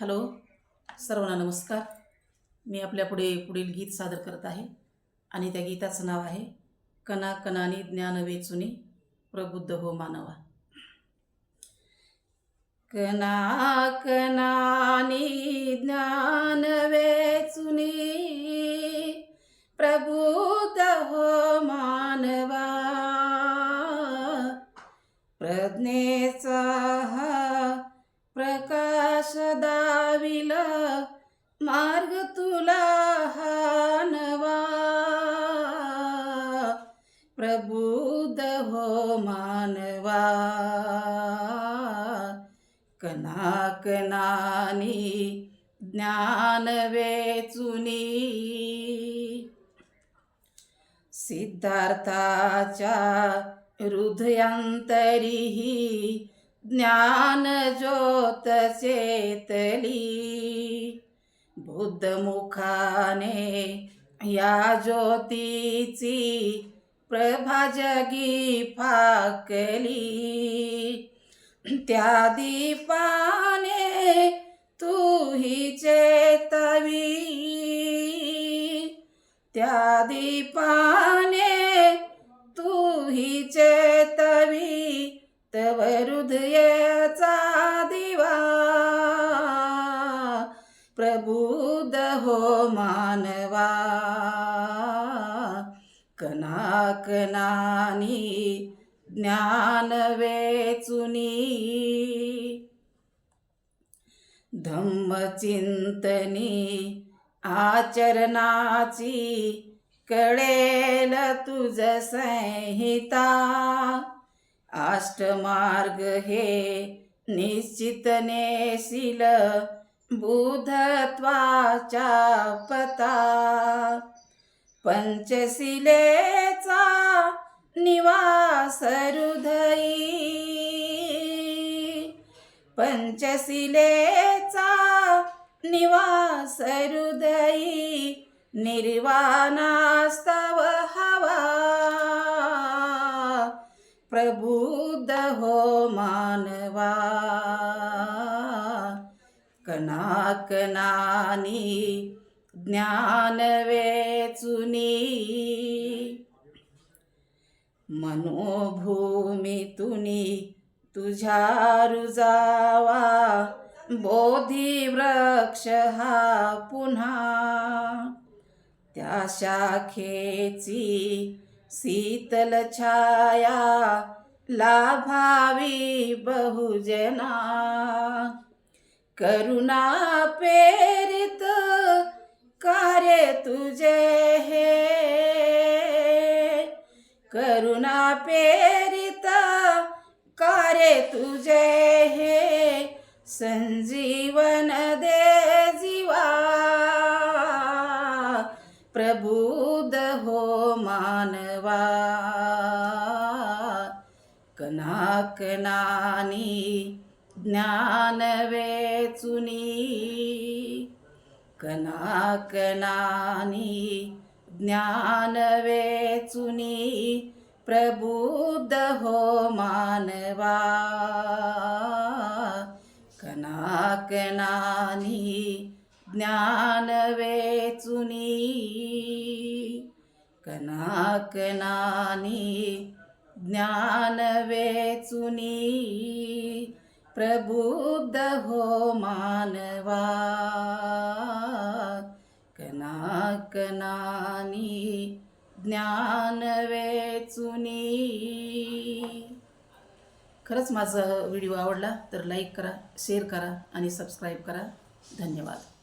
Hello सर्वांना नमस्कार. मी आपल्यापुढे पुढील गीत सादर करत आहे आणि त्या गीताचं नाव आहे कना कणानी ज्ञान वेचुनी प्रबुद्ध हो मानवा. कना कणानी ज्ञान वे मार्ग तुला हा नवा प्रबुद्ध हो मानवा. कना कनानी ज्ञान वेचुनी. सिद्धार्थाच्या हृदयांतरीही ज्ञान ज्योत चेतली. बुद्धमुखाने या ज्योतीची प्रभा जगी फाकली. त्या दीपाने तू ही चेतवी. त्या दीपाने तू ही चेतवी. तव हृदयाचा प्रबुद्ध हो मानवा कनाकनानी ज्ञान वेचुनी। धम्मचिंतनी आचरणाची कळेल तुझ संहिता। अष्टमार्ग हे निश्चित नेशील बुधत्वाच्या पता. पंचशिलेचा निवास हृदयी. पंचशिलेचा निवास हृदयी. निर्वाणास्तव हवा. प्रबुद्ध हो मानवा. कनाकनानी ज्ञान वेचुनी मनोभूमीतुनी तुझ्या रुजावा बोधी वृक्ष हा पुन्हा। त्या शाखेची शीतल छाया लाभावी बहुजना। करुणा प्रेरित कार्य तुझे हे. करुणा प्रेरित कार्य तुझे हे. संजीवन दे जीवा. प्रबुद्ध हो मानवा. कना कनानी ज्ञान वेचुनी कना कनानी ज्ञान वेचुनी प्रबुद्ध हो मानवा। कना कनानी ज्ञान वेचुनी कना कनानी ज्ञान वेचुनी प्रबुद्ध हो मानवा कना कनानी ज्ञान वेचुनी। खरंच माझा व्हिडिओ आवडला तर लाईक करा शेअर करा आणि सबस्क्राईब करा. धन्यवाद.